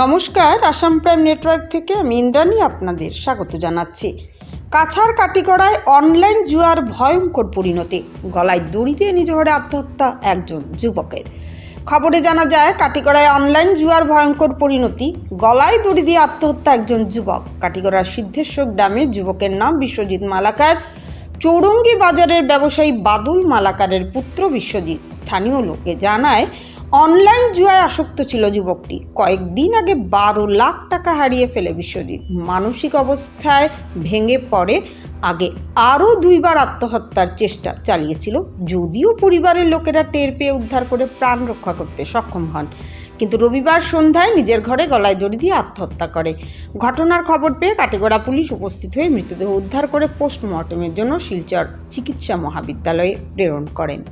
নমস্কার, Assam prime network থেকে আমি ইন্দ্রাণী আপনাদের স্বাগত জানাচ্ছি। কাছার কাটিগড়ায় অনলাইন জুয়ার ভয়ঙ্কর পরিণতি, গলায় দড়ি দিয়ে নিজ ঘরে আত্মহত্যা একজন যুবকের। খবরে জানা যায়, কাটিগড়ায় অনলাইন জুয়ার ভয়ঙ্কর পরিণতি, গলায় দড়ি দিয়ে আত্মহত্যা একজন যুবক। কাটিগড়ার সিদ্ধেশ্বর গ্রামের যুবকের নাম বিশ্বজিৎ মালাকার। চৌরঙ্গি বাজারের ব্যবসায়ী বাদুল মালাকারের পুত্র বিশ্বজিৎ। স্থানীয় লোকে জানায় অনলাইন জুয়ায় আসক্ত ছিল যুবকটি। কয়েকদিন আগে বারো লাখ টাকা হারিয়ে ফেলে বিশ্বজিৎ। মানসিক অবস্থায় ভেঙে পড়ে। আগে আরও দুইবার আত্মহত্যার চেষ্টা চালিয়েছিল, যদিও পরিবারের লোকেরা টের পেয়ে উদ্ধার করে প্রাণ রক্ষা করতে সক্ষম হন। কিন্তু রবিবার সন্ধ্যায় নিজের ঘরে গলায় দড়ি দিয়ে আত্মহত্যা করে। ঘটনার খবর পেয়ে কাটেগড়া পুলিশ উপস্থিত হয়ে মৃতদেহ উদ্ধার করে পোস্টমর্টমের জন্য শিলচর চিকিৎসা মহাবিদ্যালয়ে প্রেরণ করেন।